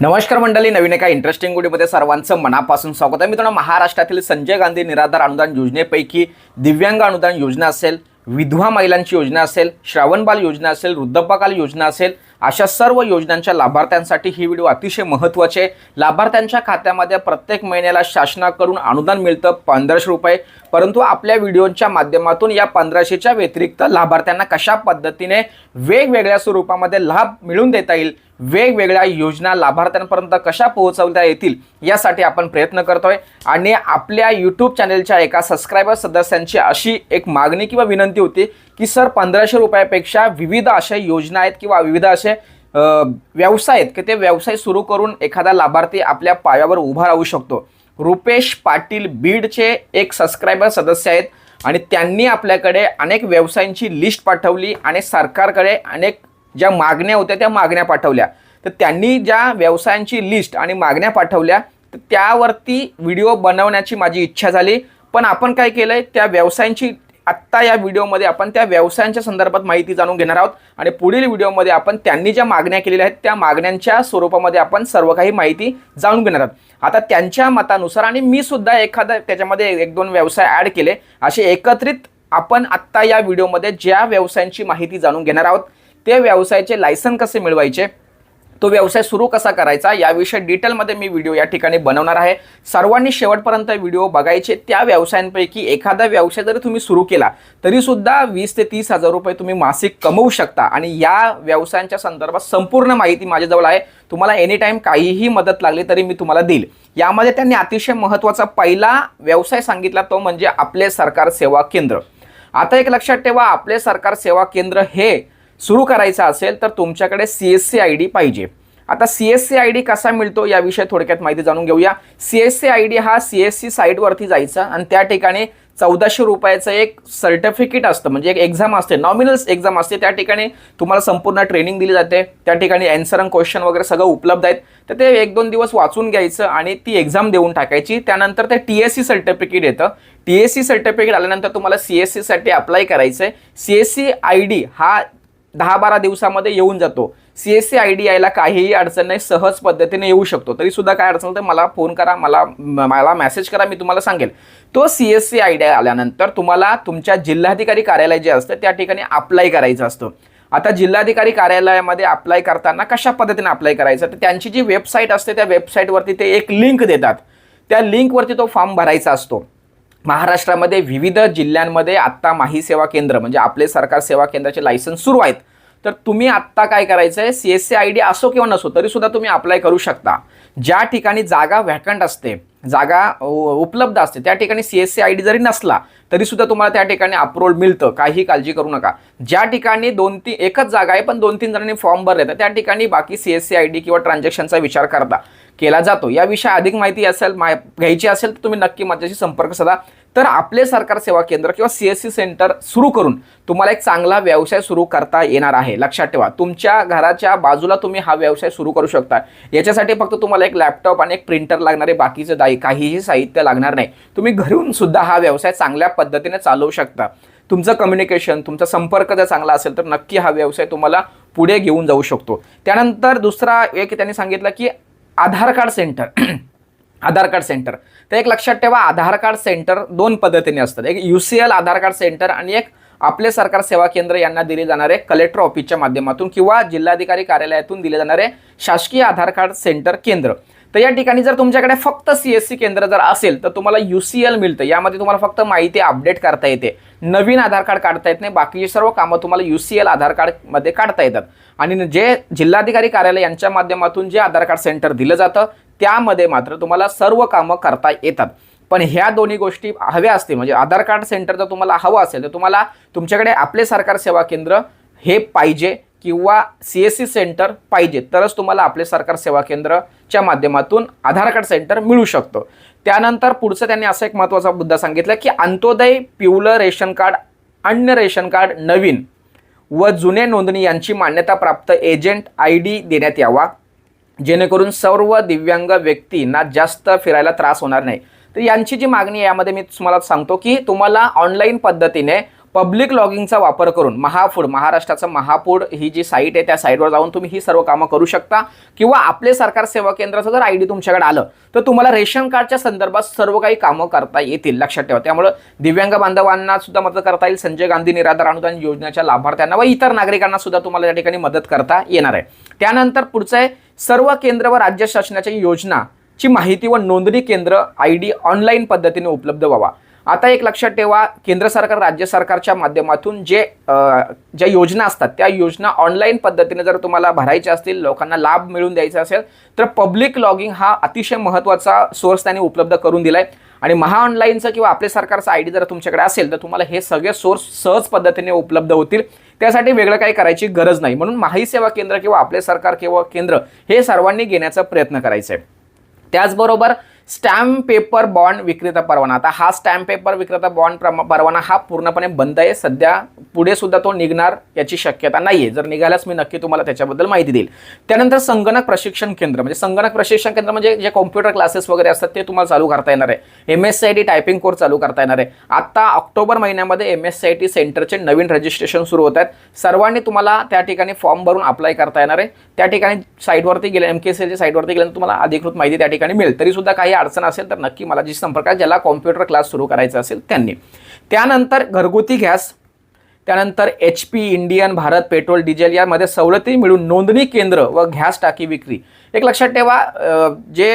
नमस्कार मंडळी नवीन एका इंटरेस्टिंग व्हिडिओमध्ये सर्वांचं मनापासून स्वागत आहे. मित्रांनो महाराष्ट्रातील संजय गांधी निराधार अनुदान योजनेपैकी दिव्यांग अनुदान योजना असेल विधवा महिलांची योजना असेल श्रावणबाल योजना असेल वृद्धपकाल योजना असेल अशा सर्व योजनांच्या लाभार्थ्यांसाठी ही व्हिडिओ अतिशय महत्त्वाची आहे. लाभार्थ्यांच्या खात्यामध्ये प्रत्येक महिन्याला शासनाकडून अनुदान मिळतं पंधराशे रुपये. परंतु आपल्या व्हिडिओच्या माध्यमातून या पंधराशेच्या व्यतिरिक्त लाभार्थ्यांना कशा पद्धतीने वेगवेगळ्या स्वरूपामध्ये लाभ मिळवून देता येईल वेगवेगळ्या योजना लाभार्थ्यांपर्यंत कशा पोहोचवता येतील यासाठी आपण प्रयत्न करतोय. आणि आपल्या यूट्यूब चॅनेलच्या एका सबस्क्रायबर सदस्यांची अशी एक मागणी किंवा विनंती होती की सर पंधराशे रुपयापेक्षा विविध अशा योजना आहेत किंवा विविध असे व्यवसाय आहेत की ते व्यवसाय सुरू करून एखादा लाभार्थी आपल्या पायावर उभा राहू शकतो. रुपेश पाटील बीडचे एक सबस्क्रायबर सदस्य आहेत आणि त्यांनी आपल्याकडे अनेक व्यवसायांची लिस्ट पाठवली आणि सरकारकडे अनेक ज्या मागण्या होत्या त्या मागण्या पाठवल्या. तर त्यांनी ज्या व्यवसायांची लिस्ट आणि मागण्या पाठवल्या तर त्यावरती व्हिडिओ बनवण्याची माझी इच्छा झाली. पण आपण काय केलं आहे त्या व्यवसायांची आत्ता या व्हिडिओमध्ये आपण त्या व्यवसायांच्या संदर्भात माहिती जाणून घेणार आहोत. आणि पुढील व्हिडिओमध्ये आपण त्यांनी ज्या मागण्या केलेल्या आहेत त्या मागण्यांच्या स्वरूपामध्ये आपण सर्व काही माहिती जाणून घेणार आहोत. आता त्यांच्या मतानुसार आणि मी सुद्धा एखादा त्याच्यामध्ये एक दोन व्यवसाय ॲड केले असे एकत्रित आपण आत्ता या व्हिडिओमध्ये ज्या व्यवसायांची माहिती जाणून घेणार आहोत ते व्यवसायाचे लायसन कसे मिळवायचे तो व्यवसाय सुरू कसा करायचा याविषयी डिटेलमध्ये मी व्हिडिओ या ठिकाणी बनवणार आहे. सर्वांनी शेवटपर्यंत व्हिडिओ बघायचे त्या व्यवसायांपैकी एखादा व्यवसाय जरी तुम्ही सुरू केला तरीसुद्धा वीस ते तीस हजार रुपये तुम्ही मासिक कमवू शकता आणि या व्यवसायांच्या संदर्भात संपूर्ण माहिती माझ्याजवळ आहे. तुम्हाला एनी टाईम काहीही मदत लागली तरी मी तुम्हाला देईल. यामध्ये त्यांनी अतिशय महत्त्वाचा पहिला व्यवसाय सांगितला तो म्हणजे आपले सरकार सेवा केंद्र. आता एक लक्षात ठेवा आपले सरकार सेवा केंद्र हे सुरू करायचं असेल तर तुमच्याकडे C S C I D पाहिजे. आता C S C I D कसा मिळतो याविषयी थोडक्यात माहिती जाणून घेऊया. C S C I D हा सी एस सी साईटवरती जायचा आणि त्या ठिकाणी चौदाशे रुपयाचं एक सर्टिफिकेट असतं. म्हणजे एक एक्झाम असते नॉमिनल एक्झाम असते. त्या ठिकाणी तुम्हाला संपूर्ण ट्रेनिंग दिली जाते. त्या ठिकाणी अँसर आणि क्वेश्चन वगैरे सगळं उपलब्ध आहेत. तर ते एक दोन दिवस वाचून घ्यायचं आणि ती एक्झाम देऊन टाकायची. त्यानंतर ते टी एस सी सर्टिफिकेट येतं. टी एस सी सर्टिफिकेट आल्यानंतर तुम्हाला सी एस सीसाठी अप्लाय करायचं आहे C S C I D हा दहा बारा दिवसामध्ये येऊन जातो. C S C I D यायला काहीही अडचण नाही सहज पद्धतीने येऊ शकतो. तरी सुद्धा काय अडचण तर मला फोन करा मला म- मला मेसेज करा मी तुम्हाला सांगेल. तो C S C I D आल्यानंतर तुम्हाला तुमच्या जिल्हाधिकारी कार्यालय जे असतं त्या ठिकाणी अप्लाय करायचं असतं. आता जिल्हाधिकारी कार्यालयामध्ये अप्लाय करताना कशा पद्धतीने अप्लाय करायचं? तर त्यांची जी वेबसाईट असते त्या वेबसाईटवरती ते एक लिंक देतात. त्या लिंकवरती तो फॉर्म भरायचा असतो. महाराष्ट्रामध्ये विविध जिल्ह्यांमध्ये आत्ता माही सेवा केंद्र म्हणजे आपले सरकार सेवा केंद्राचे लायसन्स सुरू आहेत. तर तुम्ही आत्ता काय करायचं आहे C S C I D असो किंवा नसो तरीसुद्धा तुम्ही अप्लाय करू शकता. ज्या ठिकाणी जागा व्हॅकंट असते जागा उपलब्ध असते. त्या ठिकाणी C S C I D जरी नसला तरी सुद्धा तुम्हाला त्या ठिकाणी अप्रोल मिळतं. काही काळजी करू नका. ज्या ठिकाणी दोन तीन एकच जागा आहे पण दोन तीन जणांनी फॉर्म भरले तर त्या ठिकाणी बाकी C S C I D किंवा ट्रान्झॅक्शनचा विचार करता केला जातो. याविषयी अधिक माहिती असेल मा घ्यायची असेल तर तुम्ही नक्की माझ्याशी संपर्क साधा. तर आपले सरकार सेवा केंद्र किंवा सी एस सी सेंटर सुरू करून तुम्हाला एक चांगला व्यवसाय सुरू करता येणार आहे. लक्षात ठेवा. तुमच्या घराच्या बाजूला तुम्ही हा व्यवसाय सुरू करू शकता. याच्यासाठी फक्त तुम्हाला एक लॅपटॉप आणि एक प्रिंटर लागणारे बाकीचं दाई काहीही साहित्य लागणार नाही. तुम्ही घरून सुद्धा हा व्यवसाय चांगल्या पद्धतीने चालवू शकता. तुमचं कम्युनिकेशन तुमचा संपर्क जर चांगला असेल तर नक्की हा व्यवसाय तुम्हाला पुढे घेऊन जाऊ शकतो. त्यानंतर दुसरा एक त्यांनी सांगितलं की Aadhaar card centre. Aadhaar card centre. तर एक लक्षात ठेवा आधार कार्ड सेंटर दोन पद्धतीने असतात. एक U C L Aadhaar card centre आणि एक आपले सरकार सेवा केंद्र यांना दिले जाणारे कलेक्टर ऑफिसच्या माध्यमातून किंवा जिल्हाधिकारी कार्यालयातून दिले जाणारे शासकीय आधार कार्ड सेंटर केंद्र. तर या ठिकाणी जर तुमच्याकडे फक्त सी एस सी केंद्र जर असेल तर तुम्हाला यू सी एल मिळतं. यामध्ये तुम्हाला फक्त माहिती अपडेट करता येते. नवीन आधार कार्ड काढता येत नाही. बाकीची सर्व कामं तुम्हाला यू सी एल आधार कार्डमध्ये काढता येतात. आणि जे जिल्हाधिकारी कार्यालय यांच्या माध्यमातून जे आधार कार्ड सेंटर दिलं जातं त्यामध्ये मात्र तुम्हाला सर्व कामं करता येतात. पण ह्या दोन्ही गोष्टी हव्या असतील म्हणजे आधार कार्ड सेंटर जर तुम्हाला हवं असेल तर तुम्हाला तुमच्याकडे आपले सरकार सेवा केंद्र हे पाहिजे किंवा सी एस सी सेंटर पाहिजे तरच तुम्हाला आपले सरकार सेवा केंद्रच्या माध्यमातून आधार कार्ड सेंटर मिळू शकतं. त्यानंतर पुढचं त्यांनी असा एक महत्त्वाचा मुद्दा सांगितला की अंत्योदय पिवलं रेशन कार्ड अन्य रेशन कार्ड नवीन व जुने नोंदणी यांची मान्यता प्राप्त एजंट आय डी देण्यात यावा. जेणेकरून सर्व दिव्यांग व्यक्तींना जास्त फिरायला त्रास होणार नाही. तर यांची जी मागणी आहे यामध्ये मी तुम्हाला सांगतो की तुम्हाला ऑनलाईन पद्धतीने पब्लिक लॉगिंगचा वापर करून महाफूड महाराष्ट्राचं महाफूड ही जी साईट आहे त्या साईटवर जाऊन तुम्ही ही सर्व कामं करू शकता. किंवा आपले सरकार सेवा केंद्राचं जर आय डी तुमच्याकडे आलं तर तुम्हाला रेशन कार्डच्या संदर्भात सर्व काही कामं करता येतील लक्षात ठेवा. त्यामुळे दिव्यांग बांधवांना सुद्धा मदत करता येईल. संजय गांधी निराधार अनुदान योजनेच्या लाभार्थ्यांना व इतर नागरिकांना सुद्धा तुम्हाला या ठिकाणी मदत करता येणार आहे. त्यानंतर पुढचं आहे सर्व केंद्र व राज्य शासनाच्या योजना ची माहिती व नोंदणी केंद्र आय डी ऑनलाईन पद्धतीने उपलब्ध व्हावा. आता एक लक्षात ठेवा केंद्र सरकार राज्य सरकारच्या माध्यमातून जे ज्या योजना असतात त्या योजना ऑनलाईन पद्धतीने जर तुम्हाला भरायच्या असतील लोकांना लाभ मिळवून द्यायचा असेल तर पब्लिक लॉगिंग हा अतिशय महत्त्वाचा सोर्स त्यांनी उपलब्ध करून दिलाय. आणि महा ऑनलाईनचं किंवा आपल्या सरकारचा आय डी जर तुमच्याकडे असेल तर तुम्हाला हे सगळे सोर्स सहज पद्धतीने उपलब्ध होतील. त्यासाठी वेगळं काही करायची गरज नाही. म्हणून माही सेवा केंद्र किंवा आपले सरकार किंवा केंद्र हे सर्वांनी घेण्याचा प्रयत्न करायचा आहे त्याचबरोबर स्टॅम्प पेपर बॉन्ड विक्रेता परवाना. आता हा स्टॅम्प पेपर विक्रेता बॉन्ड प्रमा- परवाना हा पूर्णपणे बंद आहे. सध्या पुढे सुद्धा तो निघणार याची शक्यता नाही आहे जर निघाल्यास मी नक्की तुम्हाला त्याच्याबद्दल माहिती देईल. त्यानंतर संगणक प्रशिक्षण केंद्र. म्हणजे संगणक प्रशिक्षण केंद्र म्हणजे जे कॉम्प्युटर क्लासेस वगैरे असतात ते तुम्हाला चालू करता येणार आहे. M S C I T typing course चालू करता येणार आहे. आता ऑक्टोबर महिन्यामध्ये M S C I T सेंटरचे नवीन रजिस्ट्रेशन सुरू होत आहेत. सर्वांनी तुम्हाला त्या ठिकाणी फॉर्म भरून अप्लाय करता येणार आहे. त्या ठिकाणी साईटवरती गेले एम के सी एलच्या साईटवरती गेल्यानंतर तुम्हाला अधिकृत माहिती त्या ठिकाणी मिळेल. तरी सुद्धा काही अडचण असेल तर नक्की मला जी संपर्क आहे ज्याला कॉम्प्युटर क्लास सुरू करायचा असेल त्यांनी. त्यानंतर घरगुती गॅस त्यानंतर H P Indian Bharat petrol diesel यामध्ये सवलती मिळून नोंदणी केंद्र व गॅस टाकी विक्री. एक लक्षात ठेवा जे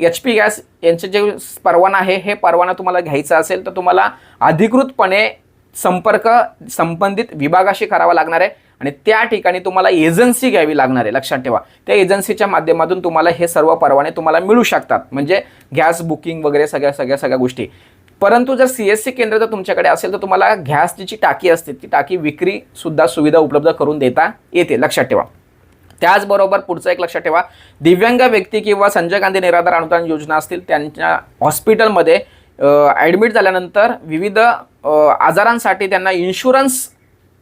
एच पी गॅस यांचे जे परवाना आहे हे परवाना तुम्हाला घ्यायचा असेल तर तुम्हाला अधिकृतपणे संपर्क संबंधित विभागाशी करावा लागणार आहे. आणि त्या ठिकाणी तुम्हाला एजन्सी घ्यावी लागणार आहे. लक्षात ठेवा. त्या एजन्सीच्या माध्यमातून तुम्हाला हे सर्व परवाने तुम्हाला मिळू शकतात. म्हणजे गॅस बुकिंग वगैरे सगळ्या सगळ्या सगळ्या गोष्टी. परंतु जर सी एस सी केंद्र जर तुमच्याकडे असेल तर तुम्हाला गॅसची जी टाकी असते. ती टाकी विक्री सुद्धा सुविधा उपलब्ध करून देता येते. लक्षात ठेवा. त्याचबरोबर पुढचं एक लक्षात ठेवा. दिव्यांग व्यक्ती किंवा संजय गांधी निराधार अनुदान योजना असतील त्यांच्या हॉस्पिटलमध्ये ॲडमिट झाल्यानंतर विविध आजारांसाठी त्यांना इन्शुरन्स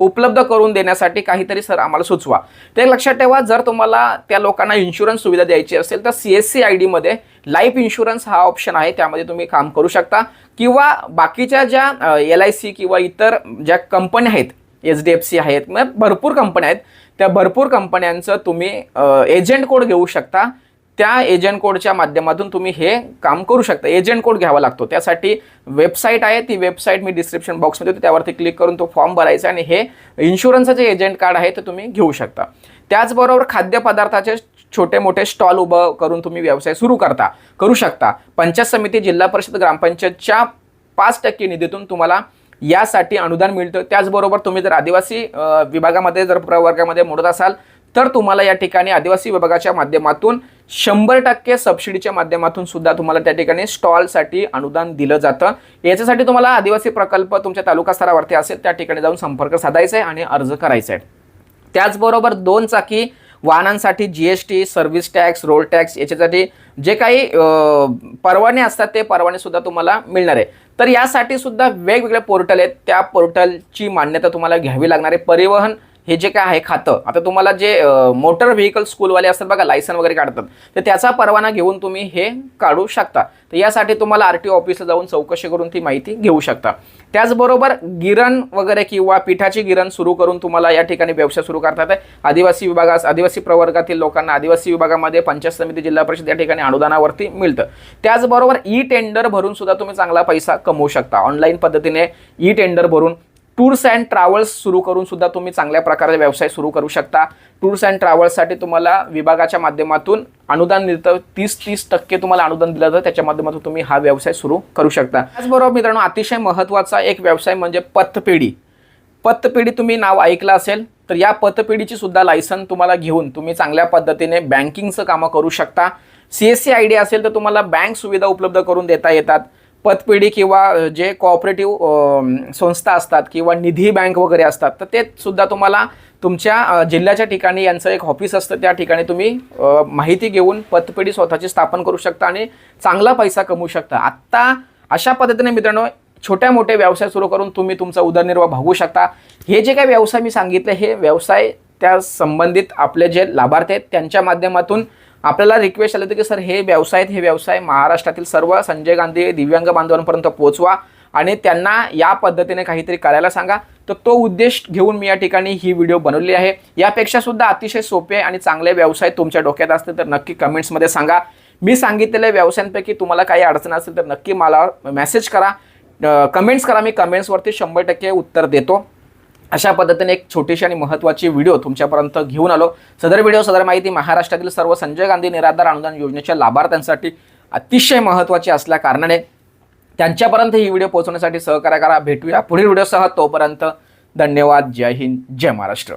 उपलब्ध करून देण्यासाठी काहीतरी सर आम्हाला सुचवा. ते लक्षात ठेवा जर तुम्हाला त्या लोकांना इन्शुरन्स सुविधा द्यायची असेल तर सी एस सी आय डीमध्ये लाईफ इन्शुरन्स हा ऑप्शन आहे त्यामध्ये तुम्ही काम करू शकता. किंवा बाकीच्या ज्या एल आय सी किंवा इतर ज्या कंपन्या आहेत एच डी एफ सी आहेत मग भरपूर कंपन्या आहेत. त्या भरपूर कंपन्यांचं तुम्ही एजंट कोड घेऊ शकता. त्या एजंट कोडच्या माध्यमातून तुम्ही हे काम करू शकता. एजंट कोड घ्यावा लागतो. त्यासाठी वेबसाईट आहे. ती वेबसाईट मी डिस्क्रिप्शन बॉक्समध्ये देते त्यावरती क्लिक करून तो फॉर्म भरायचा आणि हे इन्शुरन्सचं जे एजंट कार्ड आहे ते तुम्ही घेऊ शकता. त्याचबरोबर खाद्यपदार्थाचे छोटे मोठे स्टॉल उभं करून तुम्ही व्यवसाय सुरू करता करू शकता. पंचायत समिती जिल्हा परिषद ग्रामपंचायतच्या पाच टक्के निधीतून तुम्हाला यासाठी अनुदान मिळतं. त्याचबरोबर तुम्ही जर आदिवासी विभागामध्ये जर प्रवर्गामध्ये मोडत असाल तर तुम्हाला या ठिकाणी आदिवासी विभागाच्या माध्यमातून शंभर टक्के सबसिडीच्या माध्यमातून सुद्धा तुम्हाला त्या ठिकाणी स्टॉलसाठी अनुदान दिलं जातं. याच्यासाठी तुम्हाला आदिवासी प्रकल्प तुमच्या तालुका स्तरावरती असेल त्या ठिकाणी जाऊन संपर्क साधायचा आहे आणि अर्ज करायचा आहे. त्याचबरोबर दोन चाकी वाहनांसाठी G S T service tax road tax याच्यासाठी जे काही परवाने असतात ते परवानेसुद्धा तुम्हाला मिळणार आहे. तर यासाठी सुद्धा वेगवेगळे पोर्टल आहेत. त्या पोर्टलची मान्यता तुम्हाला घ्यावी लागणार आहे. परिवहन हे जे काय आहे खातं आता तुम्हाला जे मोटर व्हेकल स्कूलवाले असतात बघा लायसन वगैरे काढतात तर त्याचा परवाना घेऊन तुम्ही हे काढू शकता. तर यासाठी तुम्हाला आर टी ऑफिसला जाऊन चौकशी करून ती माहिती घेऊ शकता. त्याचबरोबर गिरण वगैरे किंवा पिठाची गिरण सुरू करून तुम्हाला या ठिकाणी व्यवसाय सुरू करता येते आदिवासी विभागास आदिवासी प्रवर्गातील लोकांना आदिवासी विभागामध्ये पंचायत समिती जिल्हा परिषद या ठिकाणी अनुदानावरती मिळतं. त्याचबरोबर ई टेंडर भरून सुद्धा तुम्ही चांगला पैसा कमवू शकता. ऑनलाईन पद्धतीने ई टेंडर भरून टूर्स अँड ट्रॅव्हल्स सुरू करून सुद्धा तुम्ही चांगल्या प्रकारे व्यवसाय सुरू करू शकता. टूर्स अँड ट्रॅव्हल्ससाठी तुम्हाला विभागाच्या माध्यमातून अनुदान मिळतं तीस तीस टक्के तुम्हाला अनुदान दिलं जातं. त्याच्या माध्यमातून तुम्ही हा व्यवसाय सुरू करू शकता. त्याचबरोबर मित्रांनो अतिशय महत्त्वाचा एक व्यवसाय म्हणजे पतपेढी. पतपेढी तुम्ही नाव ऐकलं असेल तर या पतपेढीची सुद्धा लायसन तुम्हाला घेऊन तुम्ही चांगल्या पद्धतीने बँकिंगचं कामं करू शकता. C S C I D असेल तर तुम्हाला बँक सुविधा उपलब्ध करून देता येतात. पतपिढी किंवा जे कॉपरेटिव्ह संस्था असतात किंवा निधी बँक वगैरे असतात तर ते सुद्धा तुम्हाला तुमच्या जिल्ह्याच्या ठिकाणी यांचं एक ऑफिस असतं त्या ठिकाणी तुम्ही माहिती घेऊन पतपिढी स्वतःची स्थापन करू शकता आणि चांगला पैसा कमवू शकता. आत्ता अशा पद्धतीने मित्रांनो छोट्या मोठे व्यवसाय सुरू करून तुम्ही तुमचा उदरनिर्वाह भागवू शकता. हे जे काही व्यवसाय मी सांगितले हे व्यवसाय त्या संबंधित आपले जे लाभार्थी आहेत त्यांच्या माध्यमातून आपल्याला रिक्वेस्ट आली होती की सर हे व्यवसाय आहेत हे व्यवसाय महाराष्ट्रातील सर्व संजय गांधी दिव्यांग बांधवांपर्यंत पोहोचवा आणि त्यांना या पद्धतीने काहीतरी करायला सांगा. तर तो उद्देश घेऊन मी या ठिकाणी ही व्हिडिओ बनवली आहे. यापेक्षा सुद्धा अतिशय सोपे आणि चांगले व्यवसाय तुमच्या डोक्यात असतील तर नक्की कमेंट्समध्ये सांगा. मी सांगितलेल्या व्यवसायांपैकी तुम्हाला काही अडचण असेल तर नक्की मला मेसेज करा. कमेंट्स करा. मी कमेंट्सवरती शंभर टक्के उत्तर देतो. अशा पद्धतीने एक छोटीशी आणि महत्त्वाची व्हिडिओ तुमच्यापर्यंत घेऊन आलो. सदर व्हिडिओ सदर माहिती महाराष्ट्रातील सर्व संजय गांधी निराधार अनुदान योजनेच्या लाभार्थ्यांसाठी अतिशय महत्त्वाची असल्या कारणाने त्यांच्यापर्यंत ही व्हिडिओ पोहोचवण्यासाठी सहकार्य करा. भेटूया पुढील व्हिडिओसह. तोपर्यंत धन्यवाद. जय हिंद. जय महाराष्ट्र.